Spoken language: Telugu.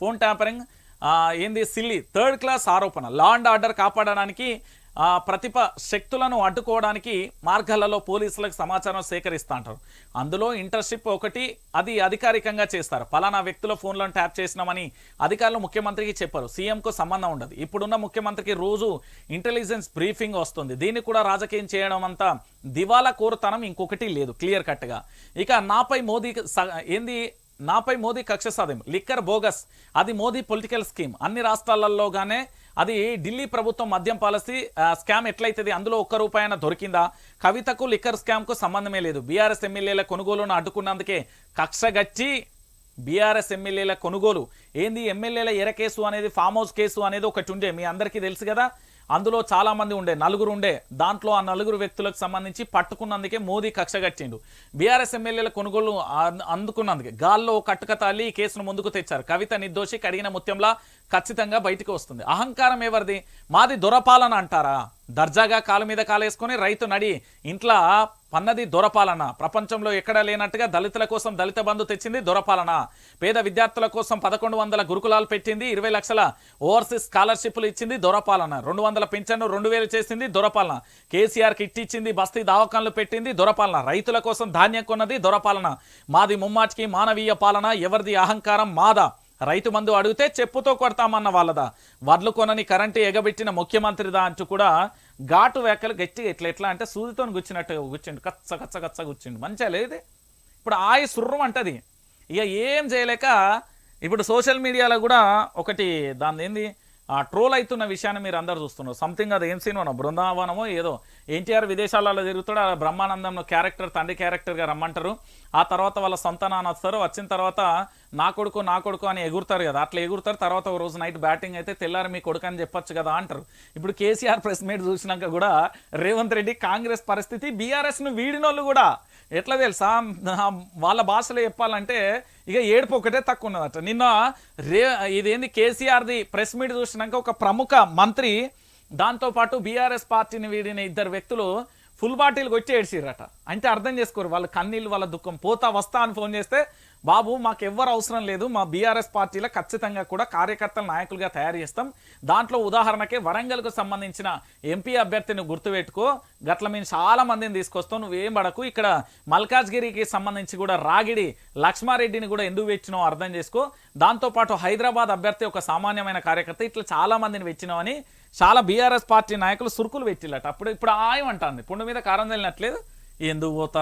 ఫోన్ ట్యాంపరింగ్ ఏంది సిల్లి థర్డ్ క్లాస్ ఆరోపణ. లా అండ్ ఆర్డర్ కాపాడడానికి ప్రతిప శక్తులను అడ్డుకోవడానికి మార్గాలలో పోలీసులకు సమాచారం సేకరిస్తూ అంటారు. అందులో ఇంటర్షిప్ ఒకటి అది అధికారికంగా చేస్తారు. పలానా వ్యక్తుల ఫోన్లను ట్యాప్ చేసినామని అధికారులు ముఖ్యమంత్రికి చెప్పారు. సీఎంకు సంబంధం ఉండదు. ఇప్పుడున్న ముఖ్యమంత్రికి రోజు ఇంటెలిజెన్స్ బ్రీఫింగ్ వస్తుంది. దీన్ని కూడా రాజకీయం చేయడం అంతా దివాలా కోరుతనం ఇంకొకటి లేదు క్లియర్ కట్గా. ఇక నాపై మోదీ ఏంది నాపై మోదీ కక్ష సాధ్యం లిక్కర్ బోగస్. అది మోదీ పొలిటికల్ స్కీమ్. అన్ని రాష్ట్రాలలోగానే అది ఢిల్లీ ప్రభుత్వం మద్యం పాలసీ స్కామ్ ఎట్లయితుంది? అందులో ఒక్క రూపాయన దొరికిందా? కవితకు లిక్కర్ స్కామ్కు సంబంధమే లేదు. బీఆర్ఎస్ ఎమ్మెల్యేల కొనుగోలును అడ్డుకున్నందుకే కక్షగచ్చి బీఆర్ఎస్ ఎమ్మెల్యేల కొనుగోలు. ఏంది? ఎమ్మెల్యేల ఎర కేసు అనేది ఫామ్ హౌస్ కేసు అనేది ఒకటి ఉండే. మీ అందరికీ తెలుసు కదా. అందులో చాలా మంది ఉండే నలుగురు ఉండే. దాంట్లో ఆ నలుగురు వ్యక్తులకు సంబంధించి పట్టుకున్నందుకే మోదీ కక్ష కట్టిండు. బీఆర్ఎస్ ఎమ్మెల్యేల కొనుగోలు అందుకున్నందుకే. గాల్లో కట్టుక తల్లి ఈ కేసును ముందుకు తెచ్చారు. కవిత నిర్దోషి కడిగిన ముత్యంలా ఖచ్చితంగా బయటికి వస్తుంది. అహంకారం ఎవరిది? మాది దొరపాలన అంటారా? దర్జాగా కాలు మీద కాలేసుకొని రైతు నడి ఇంట్లో పన్నది దొరపాలన. ప్రపంచంలో ఎక్కడా లేనట్టుగా దళితుల కోసం దళిత బంధు తెచ్చింది దొరపాలన. పేద విద్యార్థుల కోసం పదకొండు వందల గురుకులాలు పెట్టింది ఇరవై లక్షల ఓవర్సీస్ స్కాలర్షిప్లు ఇచ్చింది దొరపాలన. రెండు వందల పింఛన్ను రెండు వేలు చేసింది దొరపాలన. కేసీఆర్ కిట్ ఇచ్చింది బస్తీ దావకాన్లు పెట్టింది దొరపాలన. రైతుల కోసం ధాన్యం కొన్నది దొరపాలన. మాది ముమ్మాటికి మానవీయ పాలన ఎవరిది అహంకారం మాదా? రైతు మందు అడిగితే చెప్పుతో కొడతామన్న వాళ్ళదా? వడ్లు కొనని కరెంటు ఎగబెట్టిన ముఖ్యమంత్రిదా అంటూ కూడా ఘాటు వేకలు గట్టిగా ఎట్లా ఎట్లా అంటే సూదితో గుచ్చినట్టు కూర్చుండు కచ్చ కచ్చ కచ్చ కూర్చుండు మంచిగా లేదు ఇప్పుడు ఆయ సుర్రం అంటది. ఇక ఏం చేయలేక ఇప్పుడు సోషల్ మీడియాలో కూడా ఒకటి దాని ఏంది? ట్రోల్ అవుతున్న విషయాన్ని మీరు అందరు చూస్తున్నారు. సంథింగ్ అది ఏం సినిమా బృందావనమో ఏదో? ఎన్టీఆర్ విదేశాలలో తిరుగుతాడు ఆ బ్రహ్మానందంలో క్యారెక్టర్ తండ్రి క్యారెక్టర్గా రమ్మంటారు. ఆ తర్వాత వాళ్ళ సొంత నాన్న వస్తారు. వచ్చిన తర్వాత నా కొడుకు నా కొడుకు అని ఎగురుతారు కదా. అట్లా ఎగురుతారు. తర్వాత ఒక రోజు నైట్ బ్యాటింగ్ అయితే తెల్లారి మీ కొడుకు అని చెప్పొచ్చు కదా అంటారు. ఇప్పుడు కేసీఆర్ ప్రెస్ మీట్ చూసినాక కూడా రేవంత్ రెడ్డి కాంగ్రెస్ పరిస్థితి బీఆర్ఎస్ను వీడినోళ్ళు కూడా. ఎట్లా తెలుసా? వాళ్ళ భాషలో చెప్పాలంటే ఇక ఏడుపు ఒకటే తక్కువ ఉన్నదట. నిన్న రే ఇదేంది? కేసీఆర్ది ప్రెస్ మీట్ చూసినాక ఒక ప్రముఖ మంత్రి దాంతోపాటు బీఆర్ఎస్ పార్టీని వీడిన ఇద్దరు వ్యక్తులు ఫుల్ బాటిల్ కొట్టి ఏడ్చిర్రట అంటే అర్థం చేసుకోరు వాళ్ళ కన్నీళ్ళు వాళ్ళ దుఃఖం. పోతా వస్తా అని ఫోన్ చేస్తే బాబు మాకు ఎవ్వరు అవసరం లేదు మా బీఆర్ఎస్ పార్టీలో ఖచ్చితంగా కూడా కార్యకర్తల నాయకులుగా తయారు చేస్తాం. దాంట్లో ఉదాహరణకే వరంగల్కు సంబంధించిన ఎంపీ అభ్యర్థిని గుర్తుపెట్టుకో. గట్ల మేము చాలా మందిని తీసుకొస్తాం నువ్వేం పడకు. ఇక్కడ మల్కాజ్గిరికి సంబంధించి కూడా రాగిడి లక్ష్మారెడ్డిని కూడా ఎందుకు వెచ్చినావు అర్థం చేసుకో. దాంతోపాటు హైదరాబాద్ అభ్యర్థి ఒక సామాన్యమైన కార్యకర్త ఇట్లా చాలా మందిని వెచ్చినావని చాలా బీఆర్ఎస్ పార్టీ నాయకులు సురుకులు పెట్టిల్లట. అప్పుడు ఇప్పుడు ఆయం అంటుంది పుండు మీద కారం తెలినట్లేదు? ఎందుకు పోతారు